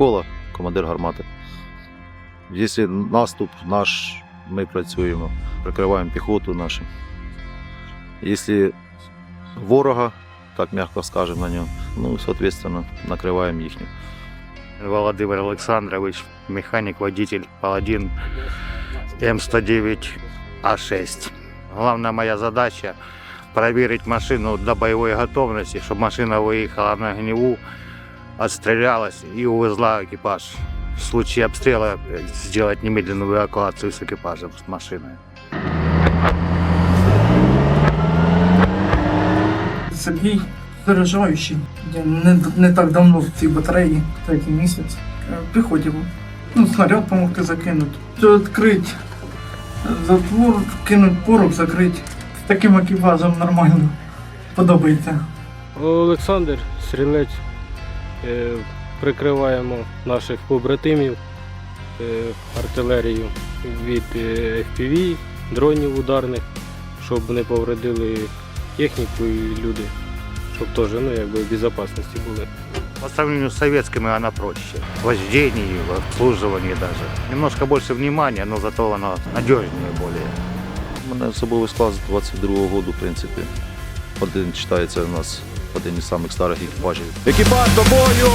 Микола, командир гармати. Якщо наступ наш, ми працюємо, прикриваємо піхоту нашу. Якщо ворога, так м'яко скажемо на нього, ну, соответственно, накриваємо їхню. Володимир Олександрович, механік, водитель Паладин М109А6. Головна моя задача проверить машину до бойової готовності, щоб машина виїхала на гніву, отстрілялась і увезла екіпаж. В случае обстріла сделать немедленную эвакуацию с экипажем, с машиной. Сергій заряджаючий. Я не, не так давно в цій батареї, третій місяць. Е, в Піхоті був. Ну, снаряд допомогти закинути. Відкрити затвор, кинуть порох, закрити. З таким екіпажем нормально. Подобається. Олександр Стрілець. Е, Прикриваємо наших побратимів е, артилерію від е, FPV, дронів ударних, щоб не повредили техніку і люди, щоб теж ну, якби, в безпечності були. По сравнению с советскими она проще. В вождении, в обслуживании даже. Немножко больше внимания, но зато она надежнее более. У мене особовий склад з 22-го року, в принципі. Один вважається у нас один із самих старих екіпажів. Екіпаж до бою!